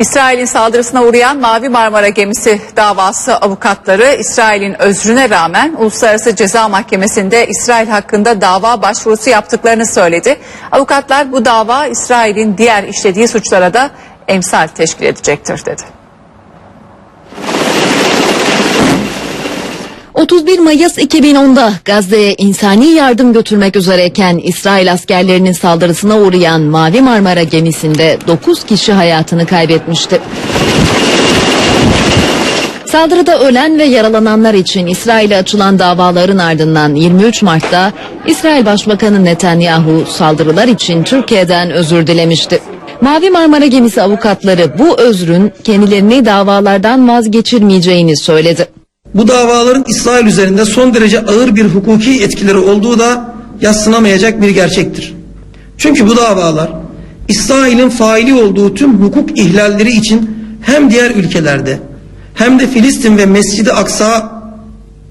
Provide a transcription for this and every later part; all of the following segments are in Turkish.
İsrail'in saldırısına uğrayan Mavi Marmara gemisi davası avukatları İsrail'in özrüne rağmen Uluslararası Ceza Mahkemesi'nde İsrail hakkında dava başvurusu yaptıklarını söyledi. Avukatlar bu dava İsrail'in diğer işlediği suçlara da emsal teşkil edecektir dedi. 31 Mayıs 2010'da Gazze'ye insani yardım götürmek üzereyken İsrail askerlerinin saldırısına uğrayan Mavi Marmara gemisinde 9 kişi hayatını kaybetmişti. Saldırıda ölen ve yaralananlar için İsrail'e açılan davaların ardından 23 Mart'ta İsrail Başbakanı Netanyahu saldırılar için Türkiye'den özür dilemişti. Mavi Marmara gemisi avukatları bu özrün kendilerini davalardan vazgeçirmeyeceğini söyledi. Bu davaların İsrail üzerinde son derece ağır bir hukuki etkileri olduğu da yatsınamayacak bir gerçektir. Çünkü bu davalar İsrail'in faili olduğu tüm hukuk ihlalleri için hem diğer ülkelerde hem de Filistin ve Mescid-i Aksa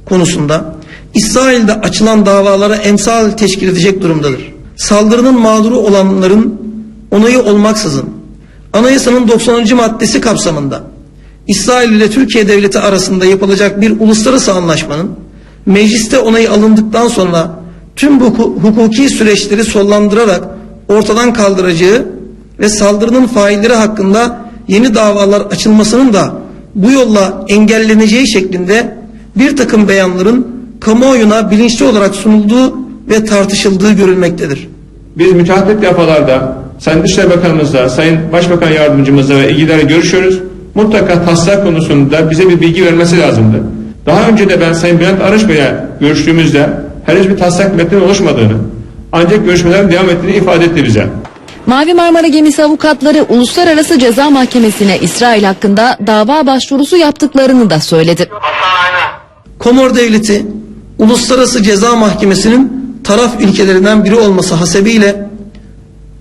konusunda İsrail'de açılan davalara emsal teşkil edecek durumdadır. Saldırının mağduru olanların onayı olmaksızın anayasanın 90. maddesi kapsamında İsrail ile Türkiye devleti arasında yapılacak bir uluslararası anlaşmanın mecliste onayı alındıktan sonra tüm bu huku- hukuki süreçleri sollandırarak ortadan kaldıracağı ve saldırının failleri hakkında yeni davalar açılmasının da bu yolla engelleneceği şeklinde bir takım beyanların kamuoyuna bilinçli olarak sunulduğu ve tartışıldığı görülmektedir. Biz müteahhit defalarda Sayın Dışişleri Bakanımızla, Sayın Başbakan Yardımcımızla ve ilgililere görüşüyoruz. Mutlaka taslak konusunda bize bir bilgi vermesi lazımdı. Daha önce de ben Sayın Bülent Arış Bey'le görüştüğümüzde henüz bir taslak metnin oluşmadığını ancak görüşmelerin devam ettiğini ifade etti bize. Mavi Marmara gemisi avukatları Uluslararası Ceza Mahkemesi'ne İsrail hakkında dava başvurusu yaptıklarını da söyledi. Komor Devleti Uluslararası Ceza Mahkemesi'nin taraf ülkelerinden biri olması hasebiyle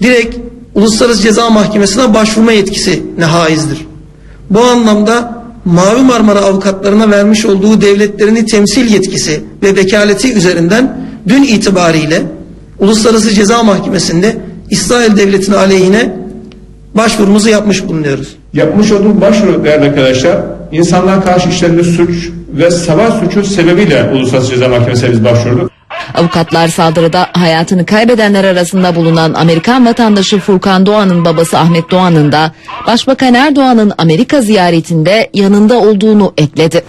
direkt Uluslararası Ceza Mahkemesi'ne başvurma yetkisine haizdir. Bu anlamda Mavi Marmara avukatlarına vermiş olduğu devletlerini temsil yetkisi ve vekaleti üzerinden dün itibariyle Uluslararası Ceza Mahkemesi'nde İsrail Devleti'nin aleyhine başvurumuzu yapmış bulunuyoruz. Yapmış olduğum başvuru değerli arkadaşlar, insanlığa karşı işlenen suç ve savaş suçu sebebiyle Uluslararası Ceza Mahkemesi'ne biz başvurduk. Avukatlar saldırıda hayatını kaybedenler arasında bulunan Amerikan vatandaşı Furkan Doğan'ın babası Ahmet Doğan'ın da Başbakan Erdoğan'ın Amerika ziyaretinde yanında olduğunu ekledi.